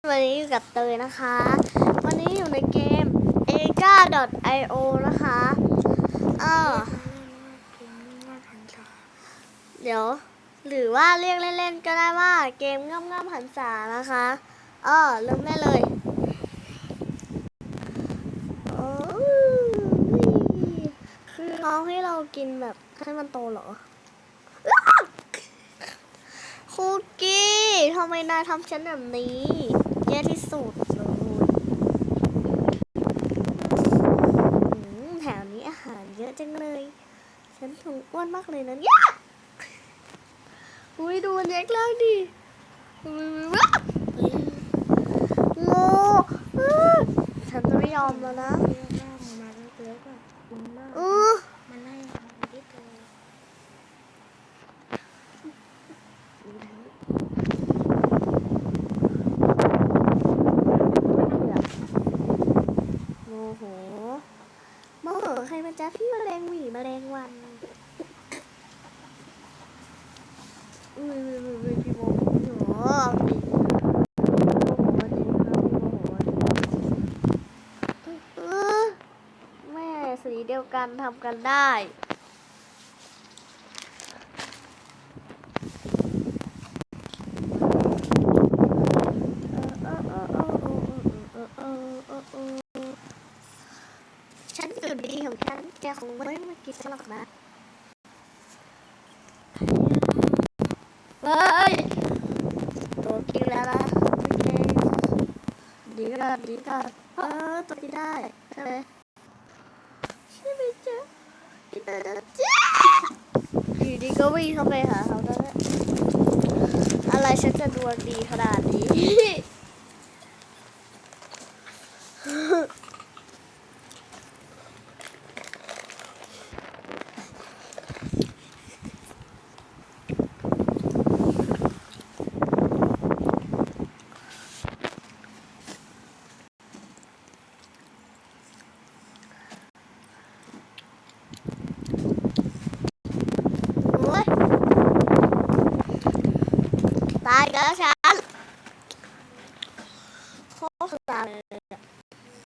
วันนี้อยู่กับเตยนะคะ วันนี้อยู่ในเกม a g a io นะคะ เออ เดี๋ยว หรือว่าเรียกเล่นๆก็ได้ว่าเกมง่ำง่ำหันษานะคะ เออเริ่มได้เลยคือน้องให้เรากินแบบให้มันโตเหรอ คุกกี้ทำไมนายทำฉันแบบนี้แย่ที่สุดเลยแถวนี้อาหารเยอะจังเลย ฉันถุงอ้วนมากเลยนะเนี่ยอุ้ยดูมันเล็กล่างดิโง่อื้อฉันจะไม่ยอมแล้วนะเออ โมโห โมโหใครมัน จะพี่แมลงหวีแมลงวันอุ้ยอุ้ยอุ้ยพี่โมโหหนูพี่โมโหจริงครับพี่โหแม่สีเดียวกันทำกันได้ ฉันจุดดีของฉัน แกคงไม่มากินฉันหรอกนะเฮ้ยตัวกินแล้วนะดีก็ดีก็เออตัวกินได้ใช่ไหมใช่ไหมจ๊ะกิจ้าอยู่ดีก็วิ่งเข้าไปหาเขาแล้วอะไรฉันจะดวงดีขนาดนี้ Rasa.